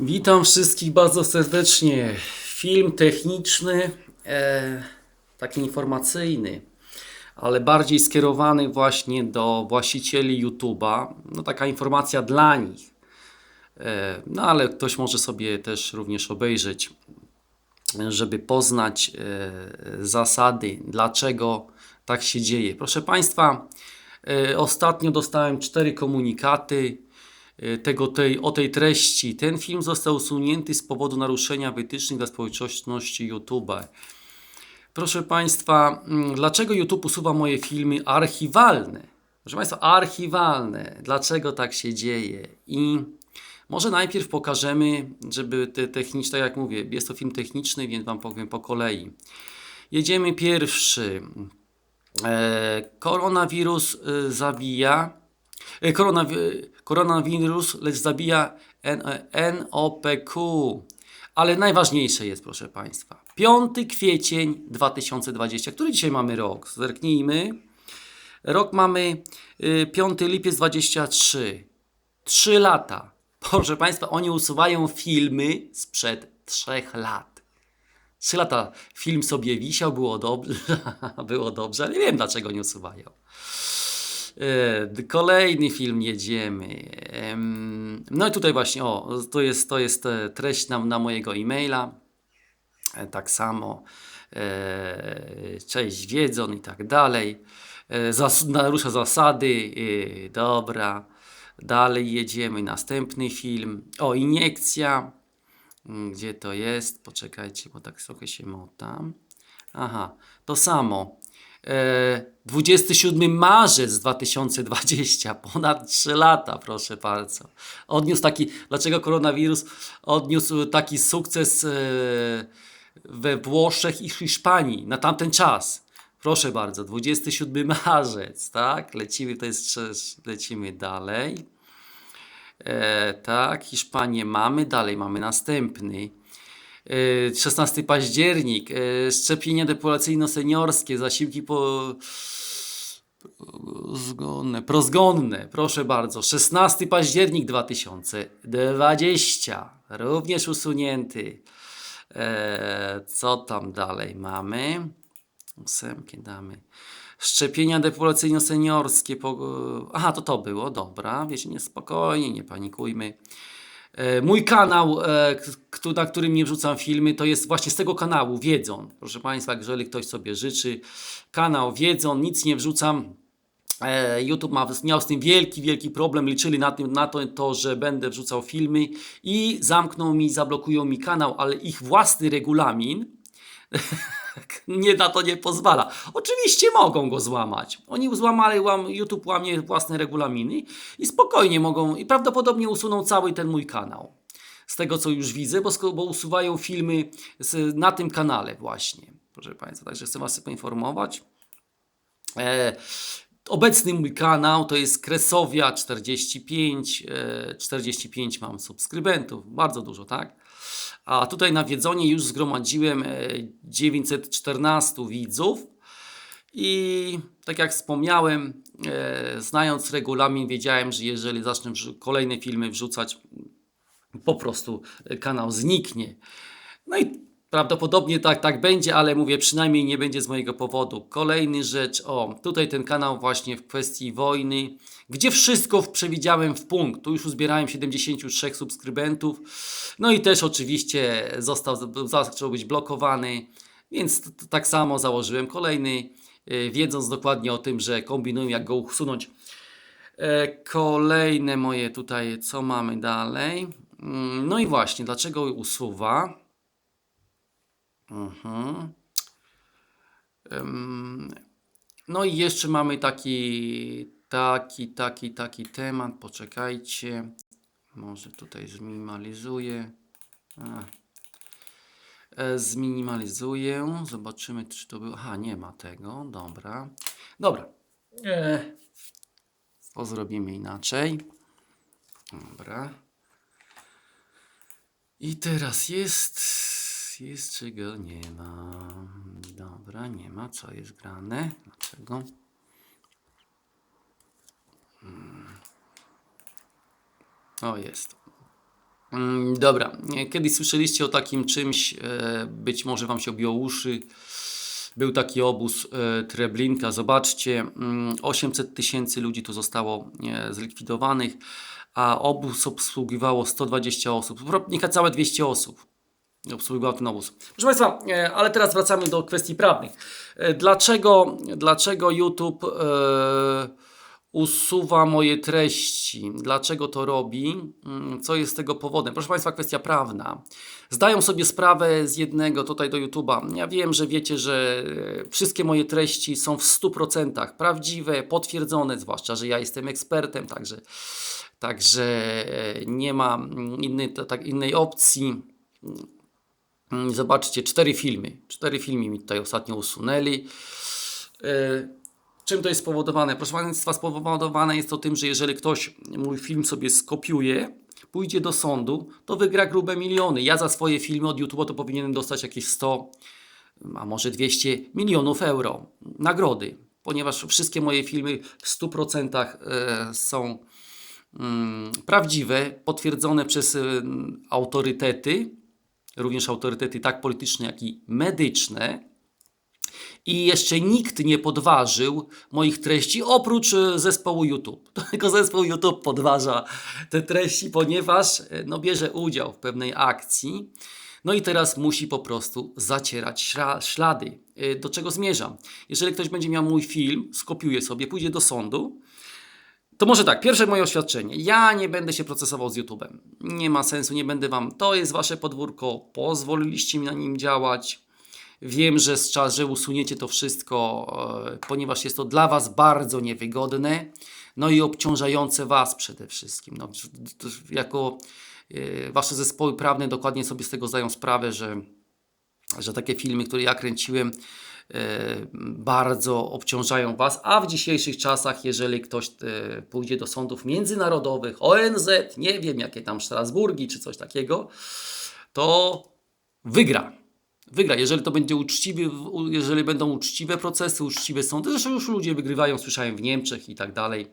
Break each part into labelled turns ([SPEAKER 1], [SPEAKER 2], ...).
[SPEAKER 1] Witam wszystkich bardzo serdecznie. Film techniczny, e, taki informacyjny, ale bardziej skierowany właśnie do właścicieli YouTube'a. No taka informacja dla nich. E, no ale ktoś może sobie też również obejrzeć, żeby poznać e, zasady, dlaczego tak się dzieje. Proszę Państwa, e, ostatnio dostałem cztery komunikaty tego, tej, o tej treści. Ten film został usunięty z powodu naruszenia wytycznych dla społeczności YouTube. Proszę Państwa, mm, dlaczego YouTube usuwa moje filmy archiwalne? Proszę Państwa, archiwalne. Dlaczego tak się dzieje? I może najpierw pokażemy, żeby te techniczne, tak jak mówię, jest to film techniczny, więc Wam powiem po kolei. Jedziemy pierwszy. E, koronawirus e, zabija. E, koronawi koronawirus, lecz zabija NOPQ. Ale najważniejsze jest, proszę Państwa, 5 kwiecień 2020. Który dzisiaj mamy rok? Zerknijmy. Rok mamy y, 5 lipiec 23. 3 lata. Proszę Państwa, oni usuwają filmy sprzed 3 lat. 3 lata film sobie wisiał, było dobrze, było dobrze, ale nie wiem dlaczego nie usuwają. E, Kolejny film jedziemy. Em, No i tutaj właśnie, o, to jest, to jest e, treść na, na mojego e-maila. E, Tak samo. E, Cześć, wiedzon i tak dalej. Zas narusza zasady. Dobra. Dalej jedziemy. Następny film. O, iniekcja. Mm, Gdzie to jest? Poczekajcie, bo tak trochę się motam. Aha, to samo. E, 27 marzec 2020, ponad 3 lata, proszę bardzo. Odniósł taki, dlaczego koronawirus odniósł taki sukces e, we Włoszech i Hiszpanii na tamten czas. Proszę bardzo, 27 marzec, tak? Lecimy, to jest, lecimy dalej. E, tak, Hiszpanię mamy, dalej mamy następny. E, 16 październik, e, szczepienia depopulacyjno-seniorskie, zasiłki po... Zgonne, prozgonne, proszę bardzo. 16 październik 2020, również usunięty. E, co tam dalej mamy? Ósemkę damy. Szczepienia depopulacyjno-seniorskie. Po... Aha, to to było, dobra. Wiecie, nie spokojnie, nie panikujmy. E, Mój kanał, e, na którym nie wrzucam filmy, to jest właśnie z tego kanału Wiedzą. Proszę Państwa, jeżeli ktoś sobie życzy, kanał Wiedzą, nic nie wrzucam. E, YouTube ma, miał z tym wielki, wielki problem. Liczyli na, tym, na to, to, że będę wrzucał filmy i zamkną mi, zablokują mi kanał, ale ich własny regulamin nie na to nie pozwala. Oczywiście mogą go złamać. Oni złamali, łam, YouTube łamie własne regulaminy i spokojnie mogą, i prawdopodobnie usuną cały ten mój kanał. Z tego co już widzę, bo, bo usuwają filmy z, na tym kanale właśnie. Proszę Państwa, także chcę Was poinformować. E, obecny mój kanał to jest Kresowia 45. E, 45 mam subskrybentów, bardzo dużo, tak? A tutaj na Wiedzonie już zgromadziłem e, 914 widzów. I tak jak wspomniałem, e, znając regulamin, wiedziałem, że jeżeli zacznę kolejne filmy wrzucać, po prostu e, kanał zniknie. No i prawdopodobnie tak, tak będzie, ale mówię, przynajmniej nie będzie z mojego powodu. Kolejny rzecz, o, tutaj ten kanał właśnie w kwestii wojny, gdzie wszystko przewidziałem w punkt. Tu już uzbierałem 73 subskrybentów. No i też oczywiście został, zaczął być blokowany, więc tak samo założyłem kolejny, e, wiedząc dokładnie o tym, że kombinuję jak go usunąć. E, Kolejne moje tutaj, co mamy dalej? Mm, No i właśnie, dlaczego usuwa? Mhm. No i jeszcze mamy taki, taki, taki, taki temat. Poczekajcie. Może tutaj zminimalizuję. E, Zminimalizuję. Zobaczymy, czy to było. Aha, nie ma tego. Dobra. Dobra. E, to zrobimy inaczej. Dobra. I teraz jest. Jest czego nie ma. Dobra, nie ma. Co jest grane? Dlaczego? Mm. O, jest. Mm, Dobra, kiedyś słyszeliście o takim czymś, e, być może Wam się obiło uszy. Był taki obóz e, Treblinka, zobaczcie, mm, 800 tysięcy ludzi tu zostało e, zlikwidowanych, a obóz obsługiwało 120 osób, niecałe 200 osób obsługiwał ten obóz. Proszę Państwa, e, ale teraz wracamy do kwestii prawnych. E, Dlaczego, dlaczego YouTube e, usuwa moje treści? Dlaczego to robi? Mm, Co jest tego powodem? Proszę Państwa, kwestia prawna. Zdają sobie sprawę z jednego tutaj do YouTube'a. Ja wiem, że wiecie, że e, wszystkie moje treści są w 100% prawdziwe, potwierdzone, zwłaszcza, że ja jestem ekspertem, także, także nie ma innej, tak, innej opcji. Mm, Zobaczcie, cztery filmy. Cztery filmy mi tutaj ostatnio usunęli. E, Czym to jest spowodowane? Proszę Państwa, spowodowane jest to tym, że jeżeli ktoś mój film sobie skopiuje, pójdzie do sądu, to wygra grube miliony. Ja za swoje filmy od YouTube to powinienem dostać jakieś 100, a może 200 milionów euro nagrody, ponieważ wszystkie moje filmy w 100% e, są mm, prawdziwe, potwierdzone przez e, autorytety, również autorytety tak polityczne, jak i medyczne. I jeszcze nikt nie podważył moich treści oprócz e, zespołu YouTube. Tylko zespół YouTube podważa te treści, ponieważ e, no, bierze udział w pewnej akcji. No i teraz musi po prostu zacierać ślady. E, Do czego zmierzam? Jeżeli ktoś będzie miał mój film, skopiuje sobie, pójdzie do sądu, to może tak, pierwsze moje oświadczenie. Ja nie będę się procesował z YouTube'em. Nie ma sensu, nie będę wam. To jest wasze podwórko, pozwoliliście mi na nim działać. Wiem, że z czas, że usuniecie to wszystko, e, ponieważ jest to dla was bardzo niewygodne, no i obciążające was przede wszystkim. No, jako e, wasze zespoły prawne dokładnie sobie z tego zdają sprawę, że że takie filmy, które ja kręciłem, bardzo obciążają Was, a w dzisiejszych czasach, jeżeli ktoś e, pójdzie do sądów międzynarodowych, ONZ, nie wiem jakie tam Strasburgi czy coś takiego, to wygra. Wygra, jeżeli to będzie uczciwy, jeżeli będą uczciwe procesy, uczciwe sądy, zresztą już ludzie wygrywają, słyszałem w Niemczech i tak dalej,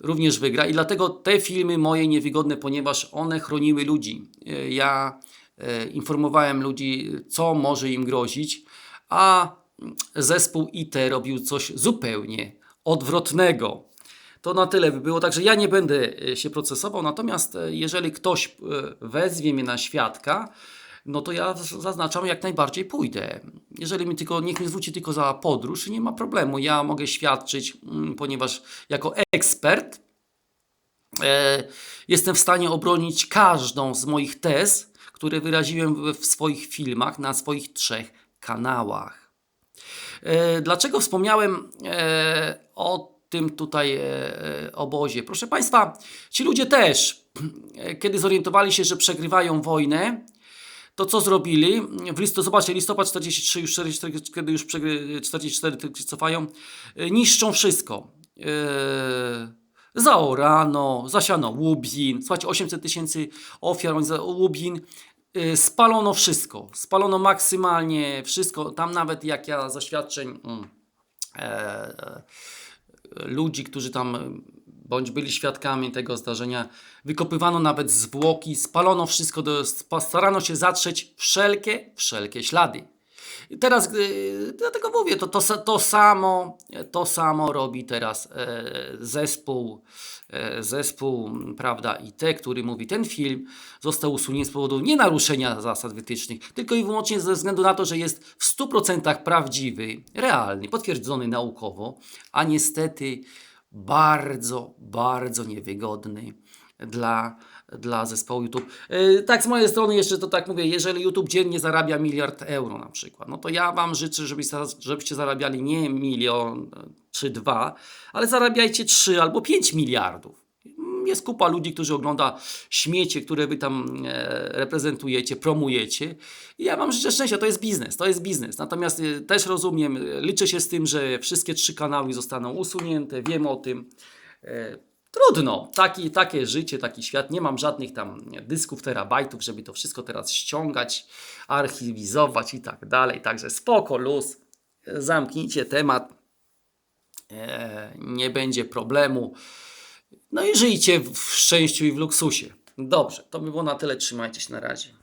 [SPEAKER 1] również wygra. I dlatego te filmy moje niewygodne, ponieważ one chroniły ludzi. E, Ja e, informowałem ludzi, co może im grozić, a zespół IT robił coś zupełnie odwrotnego. To na tyle by było. Także ja nie będę e, się procesował, natomiast e, jeżeli ktoś e, wezwie mnie na świadka, no to ja zaznaczam, jak najbardziej pójdę. Jeżeli mi tylko, niech mnie zwróci tylko za podróż, nie ma problemu. Ja mogę świadczyć, mm, ponieważ jako ekspert e, jestem w stanie obronić każdą z moich tez, które wyraziłem w swoich filmach na swoich trzech kanałach. E, Dlaczego wspomniałem e, o tym tutaj e, obozie? Proszę Państwa, ci ludzie też, kiedy zorientowali się, że przegrywają wojnę, to co zrobili? W listopadzie, zobaczcie, listopad 43, już 44, kiedy już przegry, 44 tylko się cofają, niszczą wszystko. Zaorano, zasiano łubin, słuchajcie, 800 tysięcy ofiar łubin, spalono wszystko, spalono maksymalnie wszystko, tam nawet jak ja zaświadczeń mm, e, e, ludzi, którzy tam bądź byli świadkami tego zdarzenia, wykopywano nawet zwłoki, spalono wszystko, do, starano się zatrzeć wszelkie, wszelkie ślady. Teraz, y, dlatego mówię, to, to, to, samo, to samo robi teraz e, zespół, e, zespół, prawda, IT, który mówi, ten film został usunięty z powodu nie naruszenia zasad wytycznych, tylko i wyłącznie ze względu na to, że jest w 100% prawdziwy, realny, potwierdzony naukowo, a niestety bardzo, bardzo niewygodny dla, dla zespołu YouTube. Yy, tak z mojej strony jeszcze to tak mówię, jeżeli YouTube dziennie zarabia miliard euro na przykład, no to ja Wam życzę, żebyście, zarabiali nie milion e, czy dwa, ale zarabiajcie trzy albo pięć miliardów. Jest kupa ludzi, którzy ogląda śmiecie, które Wy tam e, reprezentujecie, promujecie. I ja Wam życzę szczęścia, to jest biznes, to jest biznes. Natomiast e, też rozumiem, e, liczę się z tym, że wszystkie trzy kanały zostaną usunięte, wiem o tym. Trudno, Taki, takie życie, taki świat. Nie mam żadnych tam dysków, terabajtów, żeby to wszystko teraz ściągać, archiwizować i tak dalej. Także spoko, luz. Zamknijcie temat. E, nie będzie problemu. No i żyjcie w szczęściu i w luksusie. Dobrze, to by było na tyle. Trzymajcie się na razie.